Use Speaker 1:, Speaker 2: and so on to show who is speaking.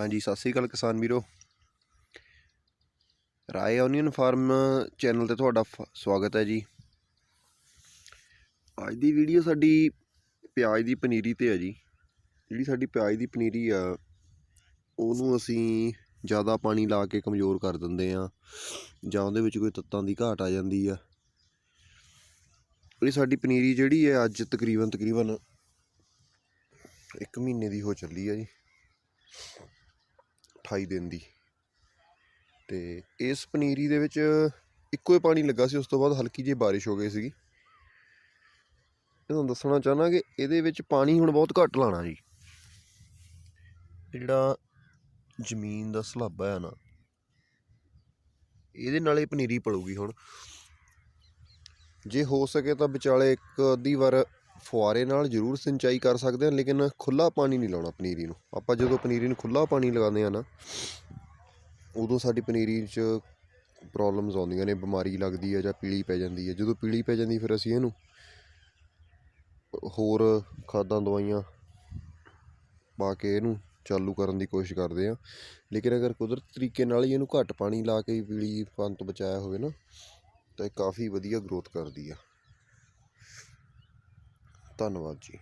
Speaker 1: ਹਾਂਜੀ, ਸਤਿ ਸ੍ਰੀ ਅਕਾਲ ਕਿਸਾਨ ਵੀਰੋ। ਰਾਏ ਓਨੀਅਨ ਫਾਰਮ ਚੈਨਲ ਤੇ ਤੁਹਾਡਾ ਫ- ਸਵਾਗਤ ਹੈ ਜੀ। ਅੱਜ ਦੀ ਵੀਡੀਓ ਸਾਡੀ ਪਿਆਜ਼ ਦੀ ਪਨੀਰੀ ਤੇ ਹੈ ਜੀ। ਜਿਹੜੀ ਸਾਡੀ ਪਿਆਜ਼ ਦੀ ਪਨੀਰੀ ਆ, ਉਹਨੂੰ ਅਸੀਂ ਜ਼ਿਆਦਾ ਪਾਣੀ ਲਾ ਕੇ ਕਮਜ਼ੋਰ ਕਰ ਦਿੰਦੇ ਆ ਜਾਂ ਉਹਦੇ ਵਿੱਚ ਕੋਈ ਤੱਤਾਂ ਦੀ ਘਾਟ ਆ ਜਾਂਦੀ ਆ। ਇਹ ਸਾਡੀ ਪਨੀਰੀ ਜਿਹੜੀ ਹੈ, ਅੱਜ ਤਕਰੀਬਨ ਤਕਰੀਬਨ ਇੱਕ ਮਹੀਨੇ ਦੀ ਹੋ ਚੱਲੀ ਆ ਜੀ। 28 ਦਿਨ ਦੀ। ਤੇ ਇਸ ਪਨੀਰੀ ਦੇ ਵਿੱਚ ਇੱਕੋ ਹੀ ਪਾਣੀ ਲੱਗਾ ਸੀ, ਉਸ ਤੋਂ ਬਾਅਦ ਹਲਕੀ ਜਿਹੀ ਬਾਰਿਸ਼ ਹੋ ਗਈ ਸੀਗੀ। ਤੁਹਾਨੂੰ ਦੱਸਣਾ ਚਾਹਨਾ ਕਿ ਇਹਦੇ ਵਿੱਚ ਪਾਣੀ ਹੁਣ ਬਹੁਤ ਘੱਟ ਲਾਣਾ ਜੀ। ਜਿਹੜਾ ਜ਼ਮੀਨ ਦਾ ਸਲਾਬਾ ਹੈ ਨਾ, ਇਹਦੇ ਨਾਲ ਇਹ ਪਨੀਰੀ ਪਲੂਗੀ ਹੁਣ। ਜੇ ਹੋ ਸਕੇ ਤਾਂ ਵਿਚਾਲੇ ਇੱਕ ਅੱਧੀ ਵਾਰ ਫੁਆਰੇ ਨਾਲ ਜ਼ਰੂਰ ਸਿੰਚਾਈ ਕਰ ਸਕਦੇ ਹਾਂ, ਲੇਕਿਨ ਖੁੱਲਾ ਪਾਣੀ ਨਹੀਂ ਲਾਉਣਾ ਪਨੀਰੀ ਨੂੰ। ਆਪਾਂ ਜਦੋਂ ਪਨੀਰੀ ਨੂੰ ਖੁੱਲਾ ਪਾਣੀ ਲਗਾਉਂਦੇ ਆ ਨਾ, ਉਦੋਂ ਸਾਡੀ ਪਨੀਰੀ 'ਚ ਪ੍ਰੋਬਲਮਸ ਆਉਂਦੀਆਂ ਨੇ, ਬਿਮਾਰੀ ਲੱਗਦੀ ਹੈ ਜਾਂ ਪੀਲੀ ਪੈ ਜਾਂਦੀ ਹੈ। ਜਦੋਂ ਪੀਲੀ ਪੈ ਜਾਂਦੀ ਫਿਰ ਅਸੀਂ ਇਹਨੂੰ ਹੋਰ ਖਾਦਾਂ, ਦਵਾਈਆਂ ਪਾ ਕੇ ਇਹਨੂੰ ਚਾਲੂ ਕਰਨ ਦੀ ਕੋਸ਼ਿਸ਼ ਕਰਦੇ ਆ ਲੇਕਿਨ ਅਗਰ ਕੁਦਰਤ ਤਰੀਕੇ ਨਾਲ ਹੀ ਇਹਨੂੰ ਘੱਟ ਪਾਣੀ ਲਾ ਕੇ ਪੀਲੀ ਪਨ ਤੋਂ ਬਚਾਇਆ ਹੋਵੇ ਨਾ, ਤਾਂ ਇਹ ਕਾਫੀ ਵਧੀਆ ਗਰੋਥ ਕਰਦੀ ਆ। ਧੰਨਵਾਦ ਜੀ।